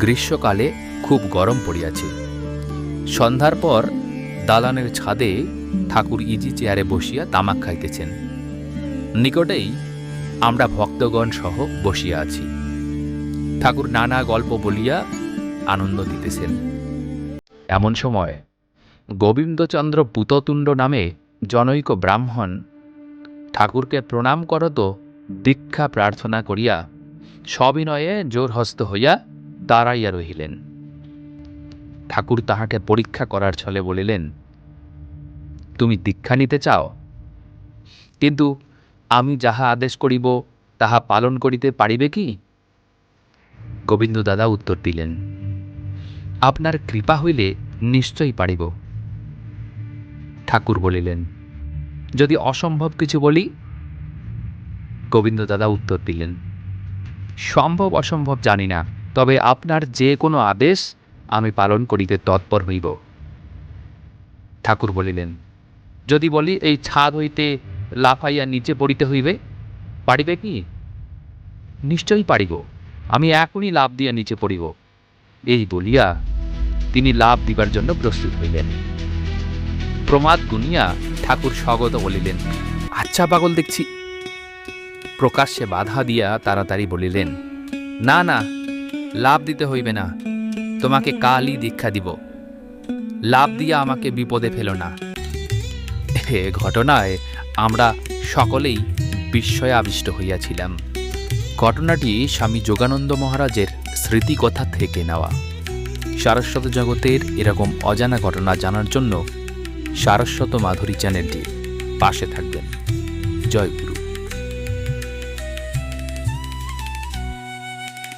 গ্রীষ্মকালে খুব গরম পড়িয়াছে। সন্ধ্যার পর দালানের ছাদে ঠাকুর ইজি চেয়ারে বসিয়া তামাক খাইতেছেন। নিকটেই আমরা ভক্তগণ সহ বসিয়া আছি। ঠাকুর নানা গল্প বলিয়া আনন্দ দিতেছেন। এমন সময় গোবিন্দচন্দ্র পুততুণ্ড নামে জনৈক ব্রাহ্মণ ঠাকুরকে প্রণাম করত, দীক্ষা প্রার্থনা করিয়া সবিনয়ে জোরহস্ত হইয়া দাঁড়াইয়া রহিলেন। ঠাকুর তাহাকে পরীক্ষা করার ছলে বলিলেন, তুমি দীক্ষা নিতে চাও? কিন্তু আমি যাহা আদেশ করিব, তাহা পালন করিতে পারিবে কি? গোবিন্দ দাদা উত্তর দিলেন, আপনার কৃপা হইলে নিশ্চয়ই পারিব। ঠাকুর বলিলেন, যদি অসম্ভব কিছু বলি? গোবিন্দ দাদা উত্তর দিলেন, সম্ভব অসম্ভব জানি না। তবে আপনার যে কোনো আদেশ আমি পালন করিতে তৎপর হইব। ঠাকুর বলিলেন, যদি বলি, এই ছাদ হইতে লাফাইয়া নিচে পড়িতে হইবে, পারিবে কি? নিশ্চয়ই পারিব, আমি এখনই লাভ দিয়া নিচে পড়িব। এই বলিয়া তিনি লাভ দিবার জন্য প্রস্তুত হইলেন। প্রমাদ গুনিয়া ঠাকুর স্বগত বলিলেন আচ্ছা পাগল দেখছি। প্রকাশ্যে বাধা দিয়া তাড়াতাড়ি বলিলেন, না না লাভ দিতে হইবে না। তোমাকে কালই দীক্ষা দিব। লাভ দিয়া আমাকে বিপদে ফেলো না। এ ঘটনায় আমরা সকলেই বিস্ময়ে আবিষ্ট হইয়াছিলাম। ঘটনাটি স্বামী যোগানন্দ মহারাজের স্মৃতিকথা থেকে নেওয়া। সারস্বত জগতের এরকম অজানা ঘটনা জানার জন্য সারস্বত মাধুরী চ্যানেলটি পাশে থাকবেন। জয়